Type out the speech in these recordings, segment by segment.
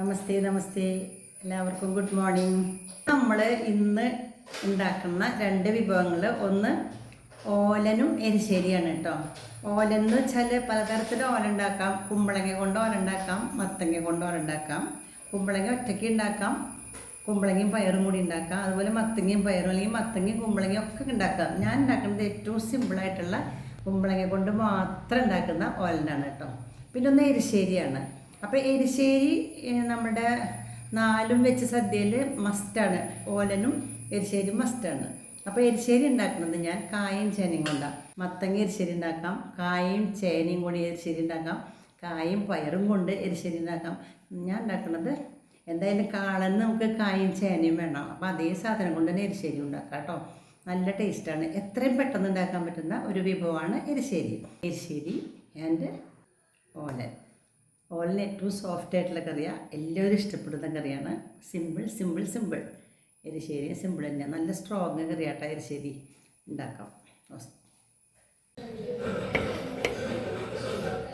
നമസ്തേ നമസ്തേ. എല്ലാവർക്കും good morning. നമ്മൾ ഇന്ന് ഉണ്ടാക്കുന്ന രണ്ട് വിഭവങ്ങൾ ഒന്ന് ഓലനും എരിശ്ശേരിയാണ് കേട്ടോ. ഓല എന്ന് വെച്ചാൽ പലതരത്തിൽ ഓല ഉണ്ടാക്കാം. കുമ്പളങ്ങ കൊണ്ട് ഓല ഉണ്ടാക്കാം. മത്തങ്ങ കൊണ്ട് ഓല ഉണ്ടാക്കാം. കുമ്പളങ്ങ ഒറ്റയ്ക്ക് ഉണ്ടാക്കാം. കുമ്പളങ്ങയും പയറും കൂടി ഉണ്ടാക്കാം. അതുപോലെ മത്തങ്ങയും പയറും അല്ലെങ്കിൽ മത്തങ്ങയും കുമ്പളങ്ങയും ഒക്കെ ഉണ്ടാക്കാം. ഞാൻ ഉണ്ടാക്കുന്നത് ഏറ്റവും സിമ്പിളായിട്ടുള്ള കുമ്പളങ്ങ കൊണ്ട് മാത്രം ഉണ്ടാക്കുന്ന ഓലനാണ് കേട്ടോ. പിന്നെ ഒന്ന് എരിശ്ശേരിയാണ്. അപ്പോൾ എരിശ്ശേരി നമ്മുടെ നാലും വെച്ച് സദ്യയിൽ മസ്റ്റാണ്. ഓലനും എരിശ്ശേരി മസ്റ്റാണ്. അപ്പോൾ എരിശ്ശേരി ഉണ്ടാക്കുന്നത് ഞാൻ കായും ചേനയും കൊണ്ടാണ് മത്തങ്ങ എരിശ്ശേരി ഉണ്ടാക്കാം കായും ചേനയും കൊണ്ട് എരിശ്ശേരി ഉണ്ടാക്കാം കായും പയറും കൊണ്ട് എരിശ്ശേരി ഉണ്ടാക്കാം. ഞാൻ ഉണ്ടാക്കുന്നത് എന്തായാലും കാളന്ന് നമുക്ക് കായും ചേനയും വേണം. അപ്പോൾ അതേ സാധനം കൊണ്ട് തന്നെ എരിശ്ശേരി ഉണ്ടാക്കാം കേട്ടോ. നല്ല ടേസ്റ്റാണ് എത്രയും പെട്ടെന്ന് ഉണ്ടാക്കാൻ പറ്റുന്ന ഒരു വിഭവമാണ് എരിശ്ശേരി. എരിശ്ശേരി ആൻഡ് ഓലൻ. ഓലൻ ഏറ്റവും സോഫ്റ്റ് ആയിട്ടുള്ള കറിയാണ് എല്ലാവരും ഇഷ്ടപ്പെടുന്ന കറിയാണ്. Simple simple simple erissery simple തന്നെയാണ് നല്ല സ്ട്രോങ് കറിയാട്ടോ എരിശ്ശേരി. ഉണ്ടാക്കാം.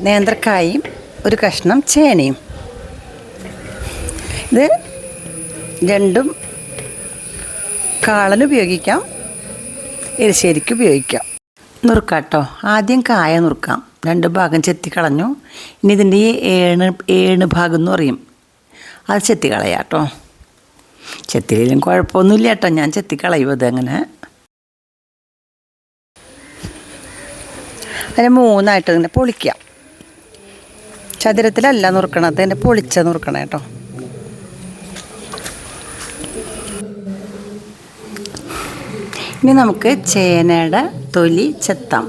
നേന്ത്രക്കായും ഒരു കഷ്ണം ചേനയും. ഇത് രണ്ടും കാളന് ഉപയോഗിക്കാം. എരിശ്ശേരിക്ക് ഉപയോഗിക്കാം. നുറുക്കാട്ടോ. ആദ്യം കായ നുറുക്കാം. രണ്ട് ഭാഗം ചെത്തി കളഞ്ഞു. ഇനി ഇതിന്റെ ഈ ഏണ് ഏണ് ഭാഗം എന്ന് പറയും. അത് ചെത്തി കളയാം കേട്ടോ ചെത്തിയിലും കുഴപ്പമൊന്നുമില്ല കേട്ടോ ഞാൻ ചെത്തി കളയും അത് അങ്ങനെ. അതിനെ മൂന്നായിട്ട് ഇങ്ങനെ പൊളിക്കാം. ചതുരത്തിലല്ല നുറുക്കണത്. അതിന്റെ പൊളിച്ച നുറുക്കണം കേട്ടോ ഇനി നമുക്ക് ചേനയുടെ തൊലി ചെത്താം.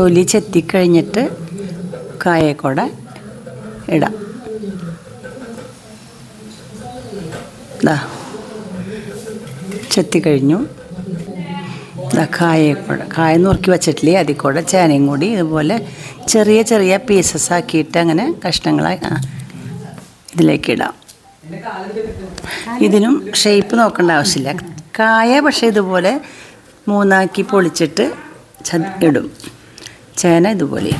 തൊലി ചെത്തിക്കഴിഞ്ഞിട്ട് കായക്കൂടെ ഇടാം. ദാ ചെത്തിക്കഴിഞ്ഞു. ദാ കായക്കൂടെ കായ നുറുക്കി വെച്ചിട്ടില്ലേ? അതിൽ കൂടെ ചേനയും കൂടി ഇതുപോലെ ചെറിയ ചെറിയ പീസസ് ആക്കിയിട്ട് അങ്ങനെ കഷ്ണങ്ങളായി ഇതിലേക്ക് ഇടാം. ഇതിനും ഷേപ്പ് നോക്കേണ്ട ആവശ്യമില്ല. കായ പക്ഷേ ഇതുപോലെ മൂന്നാക്കി പൊളിച്ചിട്ട് ഇടും. ചേന ഇതുപോലെ.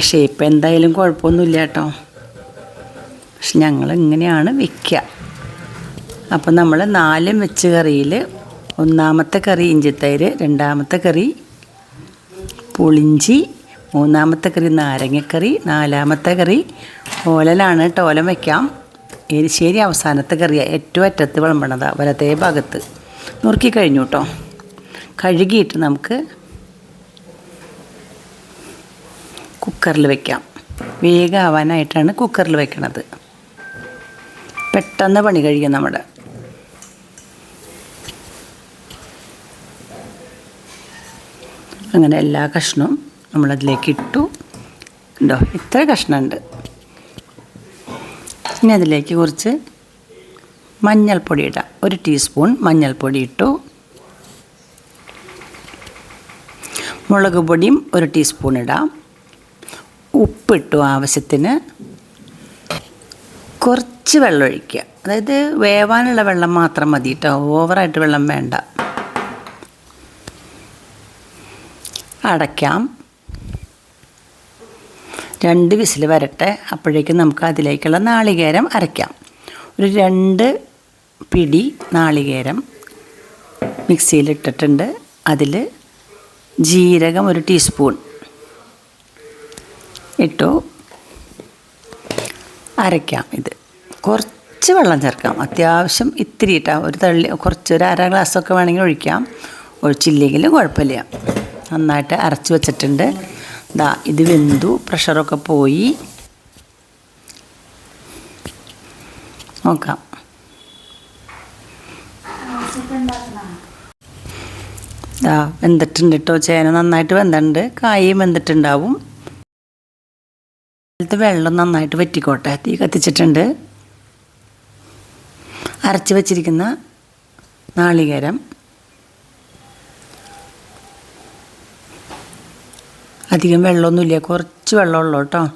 ഷേപ്പ് എന്തായാലും കുഴപ്പമൊന്നുമില്ല കേട്ടോ. പക്ഷെ ഞങ്ങൾ ഇങ്ങനെയാണ് വിൽക്കുക അപ്പം നമ്മൾ നാല് വെച്ച് കറിയിൽ ഒന്നാമത്തെ കറി ഇഞ്ചിത്തൈര് രണ്ടാമത്തെ കറി പുളിഞ്ചി മൂന്നാമത്തെ കറി നാരങ്ങക്കറി നാലാമത്തെ കറി ഓലലാണ് കേട്ടോ ഓലം വയ്ക്കാം എരിശ്ശേരി അവസാനത്തെ കറിയാണ് ഏറ്റവും അറ്റത്ത് വിളമ്പണതാണ് വലത്തേ ഭാഗത്ത്. നുറുക്കി കഴിഞ്ഞു കേട്ടോ. കഴുകിയിട്ട് നമുക്ക് കുക്കറിൽ വെക്കാം. വേഗമാവാനായിട്ടാണ് കുക്കറിൽ വെക്കണത്. പെട്ടെന്ന് പണി കഴിയും നമ്മുടെ. അങ്ങനെ എല്ലാ കഷ്ണവും നമ്മളതിലേക്ക് ഇട്ടു. ഉണ്ടോ ഇത്ര കഷ്ണമുണ്ട്. ഇനി അതിലേക്ക് കുറച്ച് മഞ്ഞൾപ്പൊടി ഇടാം. ഒരു ടീസ്പൂൺ മഞ്ഞൾപ്പൊടി ഇട്ടു. മുളക് പൊടിയും ഒരു ടീസ്പൂൺ ഇടാം. ഉപ്പിട്ടു ആവശ്യത്തിന് കുറച്ച് വെള്ളം ഒഴിക്കുക അതായത് വേവാനുള്ള വെള്ളം മാത്രം മതി കേട്ടോ. ഓവറായിട്ട് വെള്ളം വേണ്ട. അടയ്ക്കാം. രണ്ട് വിസിൽ വരട്ടെ. അപ്പോഴേക്കും നമുക്ക് അതിലേക്കുള്ള നാളികേരം അരയ്ക്കാം. ഒരു രണ്ട് പിടി നാളികേരം മിക്സിയിലിട്ടിട്ടുണ്ട്. അതിൽ ജീരകം ഒരു ടീസ്പൂൺ ഇട്ടു. അരയ്ക്കാം ഇത്. കുറച്ച് വെള്ളം ചേർക്കാം. അത്യാവശ്യം ഇത്തിരി ഇട്ടാം ഒരു തള്ളി കുറച്ച് ഒരു അര ഗ്ലാസ്സൊക്കെ വേണമെങ്കിൽ ഒഴിക്കാം. ഒഴിച്ചില്ലെങ്കിലും കുഴപ്പമില്ല. നന്നായിട്ട് അരച്ച് വെച്ചിട്ടുണ്ട്. ദാ ഇത് വെന്തു. പ്രഷറൊക്കെ പോയി. നോക്കാം. ദാ വെന്തിട്ടുണ്ട് കേട്ടോ ചേന നന്നായിട്ട് വെന്തിട്ടുണ്ട്. കായും വെന്തിട്ടുണ്ടാവും. ഇതിലത്തെ വെള്ളം നന്നായിട്ട് വറ്റിക്കോട്ടെ. തീ കത്തിച്ചിട്ടുണ്ട്. അരച്ച് വച്ചിരിക്കുന്ന നാളികേരം. അധികം വെള്ളമൊന്നുമില്ല. കുറച്ച് വെള്ളമുള്ളൂ കേട്ടോ.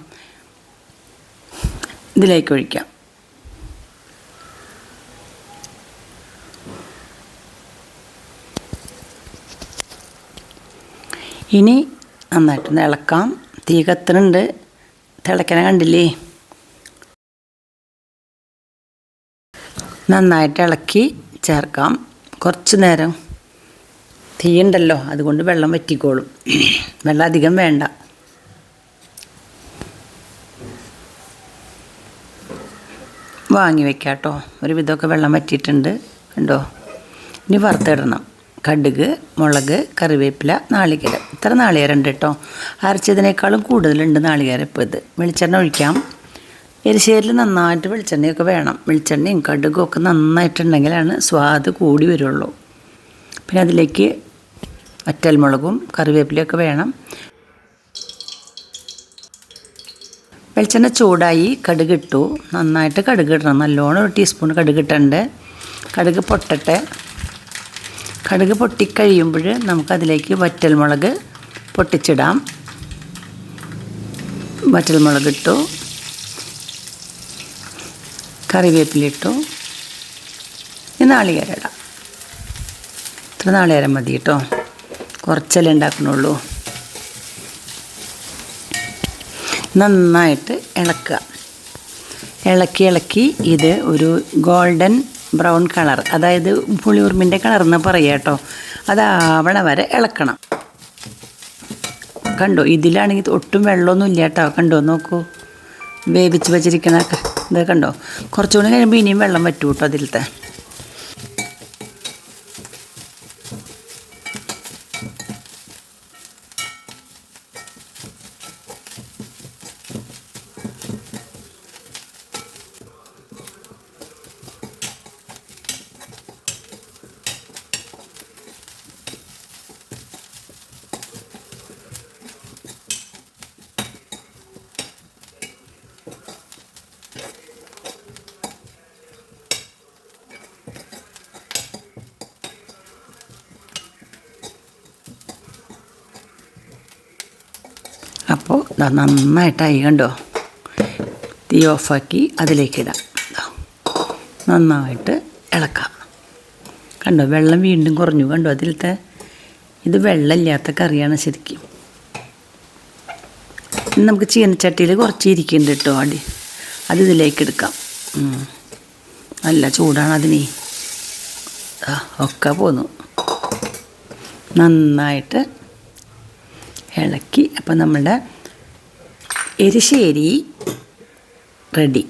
ഇതിലേക്ക് ഒഴിക്കാം. ഇനി നന്നായിട്ടൊന്ന് ഇളക്കാം. തീ കത്തുന്നുണ്ട് തിളയ്ക്കണ കണ്ടില്ലേ? നന്നായിട്ട് ഇളക്കി ചേർക്കാം. കുറച്ച് നേരം തീയുണ്ടല്ലോ അതുകൊണ്ട് വെള്ളം വറ്റിക്കോളും. വെള്ളം അധികം വേണ്ട. വാങ്ങി വെക്കാം കേട്ടോ ഒരു വിധമൊക്കെ വെള്ളം വറ്റിയിട്ടുണ്ട്. കണ്ടോ? ഇനി വറുത്തിടണം. കടുക് മുളക് കറിവേപ്പില നാളികേരം. ഇത്ര നാളികേരം ഉണ്ട് കേട്ടോ അരച്ചതിനേക്കാളും കൂടുതലുണ്ട് നാളികേരം ഇപ്പോൾ ഇത്. വെളിച്ചെണ്ണ ഒഴിക്കാം. എരിശ്ശേരിൽ നന്നായിട്ട് വെളിച്ചെണ്ണയൊക്കെ വേണം. വെളിച്ചെണ്ണയും കടുകും ഒക്കെ നന്നായിട്ടുണ്ടെങ്കിലാണ് സ്വാദ് കൂടി വരുള്ളൂ. പിന്നെ അതിലേക്ക് വറ്റൽമുളകും കറിവേപ്പിലയൊക്കെ വേണം. വെളിച്ചെണ്ണ ചൂടായി കടുക് ഇട്ടു. നന്നായിട്ട് കടുക് ഇടണം. നല്ലോണം ഒരു ടീസ്പൂൺ കടുക് കടുക് പൊട്ടട്ടെ. കടുക് പൊട്ടിക്കഴിയുമ്പോൾ നമുക്കതിലേക്ക് വറ്റൽമുളക് പൊട്ടിച്ചിടാം. വറ്റൽമുളക് ഇട്ടു. കറിവേപ്പില ഇട്ടു. ഇനി നാളികേരം ഇടാം. ഇത്ര നാളികേരം മതി കേട്ടോ. കുറച്ചല്ലേ ഉണ്ടാക്കണുള്ളൂ. നന്നായിട്ട് ഇളക്കുക. ഇളക്കി ഇളക്കി ഇത് ഒരു ഗോൾഡൻ ബ്രൗൺ കളർ അതായത് പുളിയുറുമ്പിന്റെ കളർ എന്ന് പറയുക കേട്ടോ അതാവണ വരെ ഇളക്കണം. കണ്ടോ ഇതിലാണെങ്കിൽ ഒട്ടും വെള്ളമൊന്നും ഇല്ല കേട്ടോ കണ്ടോ നോക്കൂ. വേവിച്ച് വച്ചിരിക്കണ ഇത് കണ്ടോ? കുറച്ചുകൂടി കഴിയുമ്പോൾ ഇനിയും വെള്ളം പറ്റൂ കേട്ടോ അതിലത്തെ അപ്പോൾ ദാ നന്നായിട്ടായി കണ്ടോ? തീ ഓഫാക്കി അതിലേക്ക് ഇടാം ദാ. നന്നായിട്ട് ഇളക്കാം. കണ്ടോ? വെള്ളം വീണ്ടും കുറഞ്ഞു. കണ്ടോ? അതിലത്തെ ഇത് വെള്ളമില്ലാത്ത കറിയാണ് ശരിക്കും. നമുക്ക് ചീനച്ചട്ടിയിൽ കുറച്ച് ഇരിക്കുന്നുണ്ട് കേട്ടോ അടി. അത് ഇതിലേക്ക് എടുക്കാം. നല്ല ചൂടാണ് അതിനെ. ഒക്കെ പോന്നു. നന്നായിട്ട് ഇളക്കി. അപ്പം നമ്മളുടെ എരിശ്ശേരി റെഡി.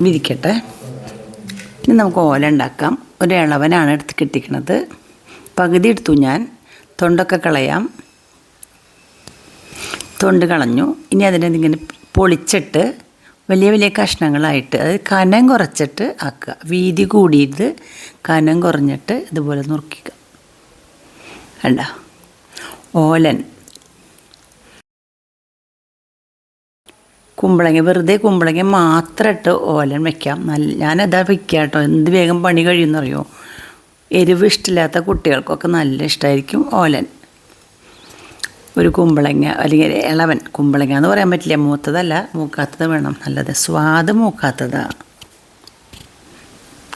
വിരിക്കട്ടെ. ഇനി നമുക്ക് ഓല ഉണ്ടാക്കാം. ഒരു ഇളവനാണ് എടുത്ത് കിട്ടിക്കണത്. പകുതി എടുത്തു ഞാൻ. തൊണ്ടൊക്കെ കളയാം. തൊണ്ട് കളഞ്ഞു. ഇനി അതിനെ ഇങ്ങനെ പൊളിച്ചിട്ട് വലിയ വലിയ കഷ്ണങ്ങളായിട്ട് അത് കനം കുറച്ചിട്ട് ആക്കുക. വീതി കൂടിയിട്ട് കനം കുറഞ്ഞിട്ട് ഇതുപോലെ നുറുക്കിക്കുക. കണ്ട? ഓലൻ. കുമ്പളങ്ങ വെറുതെ കുമ്പളങ്ങ മാത്രം ഇട്ട് ഓലൻ വെക്കാം. നല്ല ഞാനതാ വെക്കുക കേട്ടോ എന്ത് വേഗം പണി കഴിയുമെന്നറിയോ എരിവ് ഇഷ്ടമില്ലാത്ത കുട്ടികൾക്കൊക്കെ നല്ല ഇഷ്ടമായിരിക്കും ഓലൻ. ഒരു കുമ്പളങ്ങ അല്ലെങ്കിൽ ഇളവൻ കുമ്പളങ്ങ എന്ന് പറയാൻ പറ്റില്ല. മൂത്തതല്ല മൂക്കാത്തത് വേണം. നല്ലത്. സ്വാദ് മൂക്കാത്തതാ.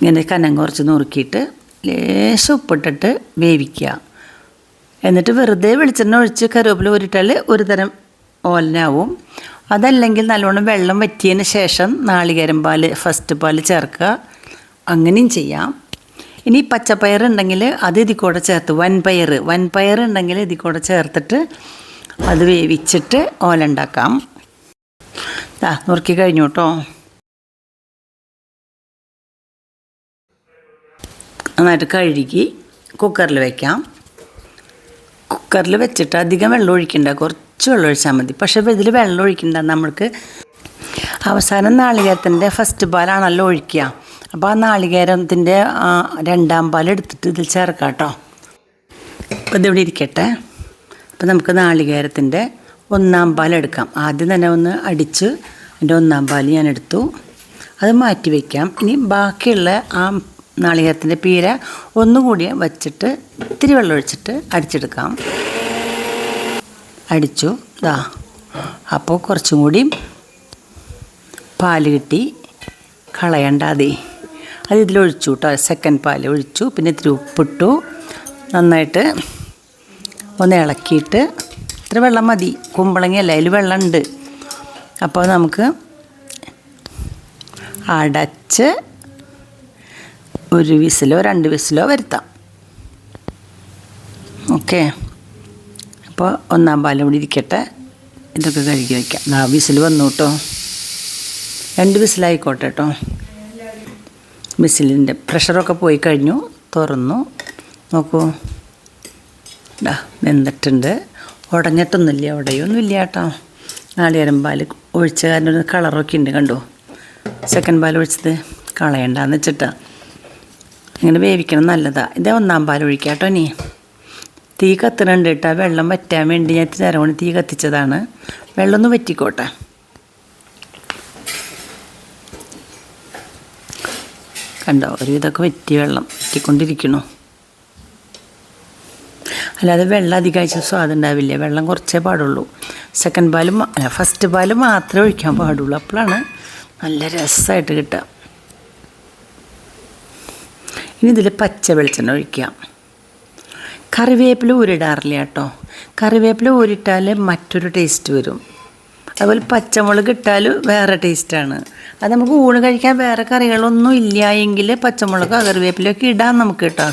ഇങ്ങനെ കനം കുറച്ച് നുറുക്കിയിട്ട് ലേശം ഉപ്പിട്ടിട്ട് വേവിക്കുക. എന്നിട്ട് വെറുതെ വെളിച്ചെണ്ണ ഒഴിച്ച് കറിവേപ്പില ഉരുട്ടാൽ ഒരു തരം ഓലനാവും. അതല്ലെങ്കിൽ നല്ലോണം വെള്ളം വറ്റിയതിന് ശേഷം നാളികേരം പാൽ ഫസ്റ്റ് പാൽ ചേർക്കുക. അങ്ങനെയും ചെയ്യാം. ഇനി പച്ചപ്പയർ ഉണ്ടെങ്കിൽ അത് ഇതിൽ കൂടെ ചേർത്ത് വൻപയർ. വൻപയർ ഉണ്ടെങ്കിൽ ഇതിൽ കൂടെ ചേർത്തിട്ട് അത് വേവിച്ചിട്ട് ഓല ഉണ്ടാക്കാം. നുറുക്കി കഴിഞ്ഞു കേട്ടോ നന്നായിട്ട് കഴുകി കുക്കറിൽ വയ്ക്കാം കുക്കറിൽ വെച്ചിട്ട് അധികം വെള്ളം ഒഴിക്കണ്ട. കുറച്ച് വെള്ളം ഒഴിച്ചാൽ മതി. പക്ഷേ ഇതിൽ വെള്ളം ഒഴിക്കണ്ട നമ്മൾക്ക് അവസാനം നാളികേരത്തിന്റെ ഫസ്റ്റ് പാലാണല്ലോ ഒഴിക്കുക. അപ്പോൾ ആ നാളികേരത്തിന്റെ രണ്ടാം പാൽ എടുത്തിട്ട് ഇതിൽ ചേർക്കാം കേട്ടോ. അപ്പോൾ ഇതിവിടെ ഇരിക്കട്ടെ. അപ്പോൾ നമുക്ക് നാളികേരത്തിന്റെ ഒന്നാം പാൽ എടുക്കാം. ആദ്യം തന്നെ ഒന്ന് അടിച്ച് എന്റെ ഒന്നാം പാൽ ഞാൻ എടുത്തു. അത് മാറ്റി വയ്ക്കാം. ഇനി ബാക്കിയുള്ള ആ നാളികേരത്തിന്റെ പീര ഒന്നുകൂടി വച്ചിട്ട് ഇത്തിരി വെള്ളം ഒഴിച്ചിട്ട് അടിച്ചെടുക്കാം. അടിച്ചു. ഇതാ അപ്പോൾ കുറച്ചും കൂടി പാൽ കിട്ടി. കളയണ്ടാതെ അത്. ഇതിലൊഴിച്ചു കേട്ടോ. സെക്കൻഡ് പാൽ ഒഴിച്ചു. പിന്നെ ഇത്തിരി ഉപ്പിട്ടു. നന്നായിട്ട് ഒന്ന് ഇളക്കിയിട്ട് ഇത്ര വെള്ളം മതി. കുമ്പളങ്ങയല്ല? അതിൽ വെള്ളമുണ്ട്. അപ്പോൾ നമുക്ക് അടച്ച് ഒരു വിസിലോ രണ്ട് വിസിലോ വരുത്താം. ഓക്കെ. അപ്പോൾ ഒന്നാം പാലം ഇവിടെ ഇരിക്കട്ടെ. ഇതൊക്കെ കഴുകി വയ്ക്കാം. വിസിൽ വന്നു കേട്ടോ. രണ്ട് വിസിലായിക്കോട്ടെ കേട്ടോ. വിസിലിന്റെ പ്രഷറൊക്കെ പോയി കഴിഞ്ഞു. തുറന്നു. നോക്കൂ. ഡാ വെന്തിട്ടുണ്ട് ഉടഞ്ഞിട്ടൊന്നുമില്ല ഉടയൊന്നുമില്ല കേട്ടോ. നാളികേരം പാൽ ഒഴിച്ച കാരണം ഒരു കളറൊക്കെ ഉണ്ട് കണ്ടോ? സെക്കൻഡ് പാൽ ഒഴിച്ചത് കളയണ്ടെന്ന് വെച്ചിട്ടാണ് ഇങ്ങനെ വേവിക്കണം നല്ലതാണ് ഇത് ഒന്നാം പാൽ ഒഴിക്കാം കേട്ടോ നീ തീ കത്തണുണ്ട് കേട്ടോ. വെള്ളം വറ്റാൻ വേണ്ടി ഞാൻ ഇത്തിരി തീ കത്തിച്ചതാണ്. വെള്ളം ഒന്ന് വറ്റിക്കോട്ടെ. കണ്ടോ ഒരു ഇതൊക്കെ വറ്റി വെള്ളം വറ്റിക്കൊണ്ടിരിക്കണു അല്ലാതെ വെള്ളം അധികം അയച്ച സ്വാദം ഉണ്ടാവില്ല. വെള്ളം കുറച്ചേ പാടുള്ളൂ. സെക്കൻഡ് പാലും അല്ല ഫസ്റ്റ് പാൽ മാത്രമേ ഒഴിക്കാൻ പാടുള്ളൂ. അപ്പോഴാണ് നല്ല രസമായിട്ട് കിട്ടുക. ഇനി ഇതിൽ പച്ച വെളിച്ചെണ്ണ ഒഴിക്കാം. കറിവേപ്പില ഊരിടാറില്ല കേട്ടോ. കറിവേപ്പില ഊരിട്ടാൽ മറ്റൊരു ടേസ്റ്റ് വരും. അതുപോലെ പച്ചമുളക് ഇട്ടാൽ വേറെ ടേസ്റ്റാണ് അത് നമുക്ക് ഊണ് കഴിക്കാൻ വേറെ കറികളൊന്നും ഇല്ല എങ്കിൽ പച്ചമുളകോ കറിവേപ്പിലൊക്കെ ഇടാം നമുക്ക് കേട്ടോ.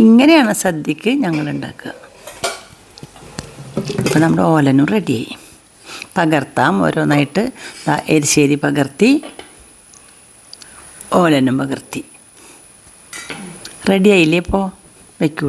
ഇങ്ങനെയാണ് സദ്യക്ക് ഞങ്ങൾ ഉണ്ടാക്കുക. അപ്പോൾ നമ്മുടെ ഓലനും റെഡിയായി പകർത്താം ഓരോന്നായിട്ട്. എരിശ്ശേരി പകർത്തി. ഓലനും പകർത്തി. റെഡിയായില്ലേ ഇപ്പോൾ വെക്കൂ.